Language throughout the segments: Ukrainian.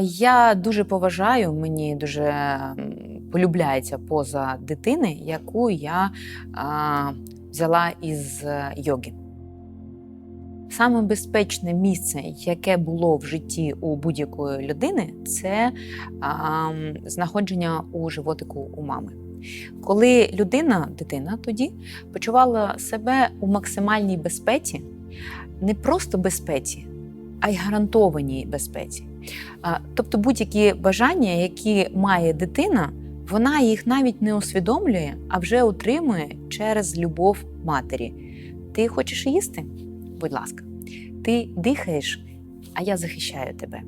Я дуже поважаю, мені дуже полюбляється поза дитини, яку я а, взяла із е, йоги. Саме безпечне місце, яке було в житті у будь-якої людини, це а, знаходження у животику у мами. Коли людина, дитина тоді почувала себе у максимальній безпеці, не просто безпеці, а й гарантованій безпеці. Тобто будь-які бажання, які має дитина, вона їх навіть не усвідомлює, а вже отримує через любов матері. Ти хочеш їсти? Будь ласка, ти дихаєш, а я захищаю тебе.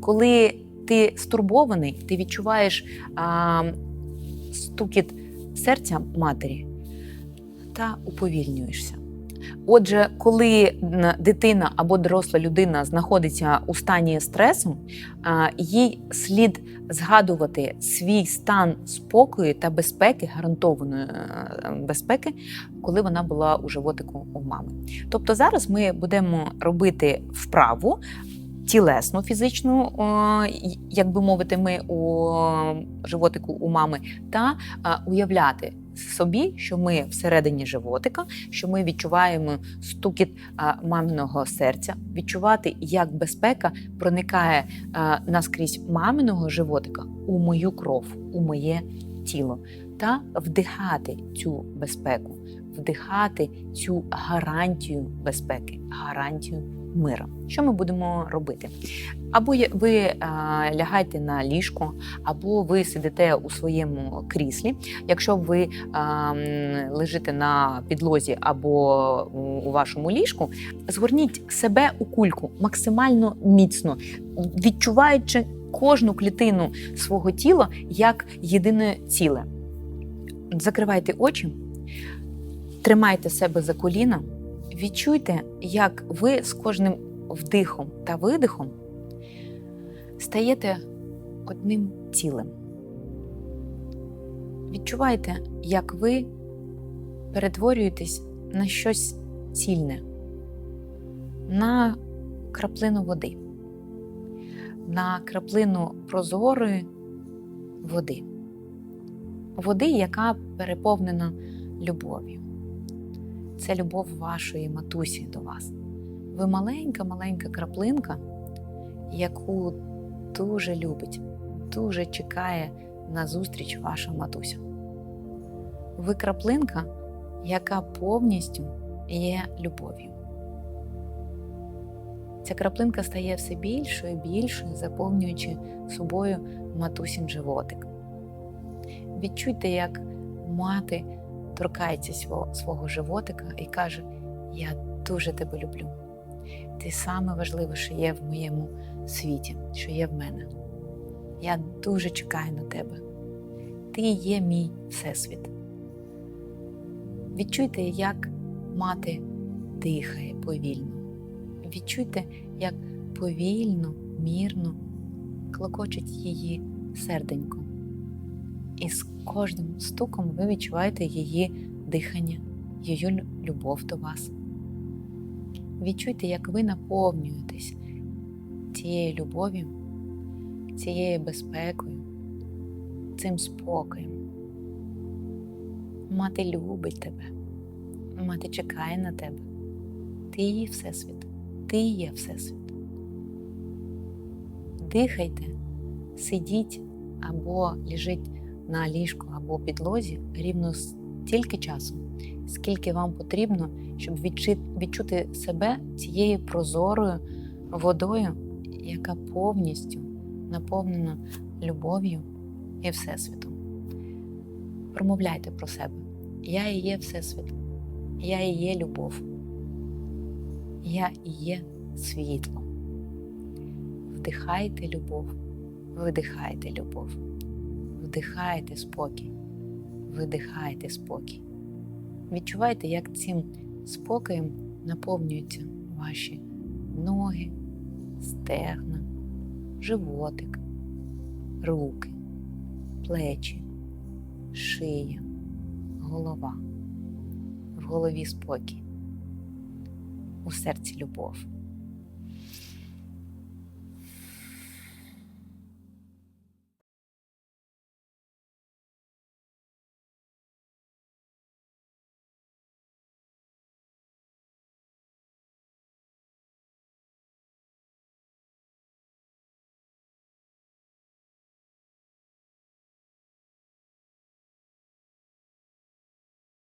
Коли ти стурбований, ти відчуваєш а, стукіт серця матері та уповільнюєшся. Отже, коли дитина або доросла людина знаходиться у стані стресу, їй слід згадувати свій стан спокою та безпеки, гарантованої е, безпеки, коли вона була у животику у мами. Тобто зараз ми будемо робити вправу. Тілесну, фізичну, як би мовити, ми у животику у мами, та уявляти собі, що ми всередині животика, що ми відчуваємо стукіт маминого серця, відчувати, як безпека проникає наскрізь маминого животика у мою кров, у моє тіло, та вдихати цю безпеку, вдихати цю гарантію безпеки, гарантію миру. Що ми будемо робити? Або ви а, лягаєте на ліжко, або ви сидите у своєму кріслі. Якщо ви а, лежите на підлозі або у вашому ліжку, згорніть себе у кульку максимально міцно, відчуваючи кожну клітину свого тіла як єдине ціле. Закривайте очі, тримайте себе за коліна, відчуйте, як ви з кожним вдихом та видихом стаєте одним цілим. Відчувайте, як ви перетворюєтесь на щось цільне, на краплину води, на краплину прозорої води, води, яка переповнена любов'ю. Це любов вашої матусі до вас. Ви маленька-маленька краплинка, яку дуже любить, дуже чекає на зустріч ваша матуся. Ви краплинка, яка повністю є любов'ю. Ця краплинка стає все більшою і більшою, заповнюючи собою матусін животик. Відчуйте, як мати торкається свого, свого животика і каже: Я дуже тебе люблю. Ти саме важливе, що є в моєму світі, що є в мене. Я дуже чекаю на тебе. Ти є мій всесвіт. Відчуйте, як мати дихає повільно. Відчуйте, як повільно, мірно клокочить її серденько. І з кожним стуком ви відчуваєте її дихання, її любов до вас. Відчуйте, як ви наповнюєтесь цією любов'ю, цією безпекою, цим спокоєм. Мати любить тебе, мати чекає на тебе. Ти її всесвіт, ти є всесвіт. Дихайте, сидіть або лежіть на ліжку або підлозі рівно стільки часу, скільки вам потрібно, щоб відчути себе цією прозорою водою, яка повністю наповнена любов'ю і Всесвітом. Промовляйте про себе. Я і є Всесвіт, я і є любов, я і є світло. Вдихайте любов, видихайте любов, вдихайте спокій, видихайте спокій. Відчувайте, як цим спокоєм наповнюються ваші ноги, стегна, животик, руки, плечі, шия, голова. В голові спокій, у серці любов.